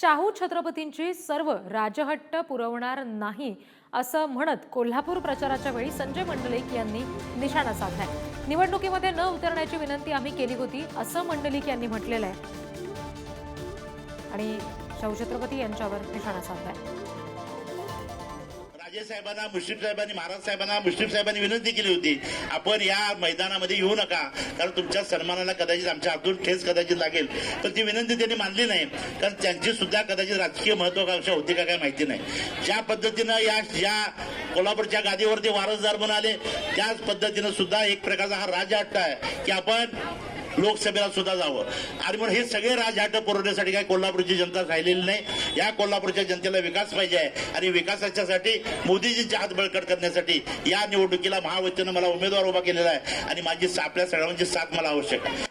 शाहू छत्रपतींची सर्व राजहट्ट पुरवणार नाही असं म्हणत कोल्हापूर प्रचाराच्या वेळी संजय मंडलिक यांनी निशाणा साधलाय. निवडणुकीमध्ये न उतरण्याची विनंती आम्ही केली होती असं मंडलिक यांनी म्हटलेलं आहे. आणि शाहू छत्रपती यांच्यावर निशाणा साधलाय. राजे साहेबांना मुश्रीफ साहेबांनी महाराज साहेबांना मुश्रीफ साहेबांनी विनंती केली होती आपण या मैदानामध्ये येऊ नका कारण तुमच्या सन्मानाला कदाचित आमच्या हातून ठेस कदाचित लागेल. पण ती विनंती त्यांनी मानली नाही कारण त्यांची सुद्धा कदाचित राजकीय महत्वाकांक्षा होती का काय माहिती नाही. ज्या पद्धतीनं या या कोल्हापूरच्या गादीवरती वारसदार म्हणून आले त्याच पद्धतीनं सुद्धा एक प्रकारचा हा राजहट्ट आहे की आपण लोकसभेला सुद्धा जावं. आणि म्हणून हे सगळे राजहाट पुरवण्यासाठी काय कोल्हापूरची जनता राहिलेली नाही. या कोल्हापूरच्या जनतेला विकास पाहिजे आहे. आणि विकासाच्यासाठी मोदीजींचे हात बळकट करण्यासाठी या निवडणुकीला महावतीनं मला उमेदवार उभा केलेला आहे. आणि माझी आपल्या सगळ्यांची साथ मला आवश्यक आहे.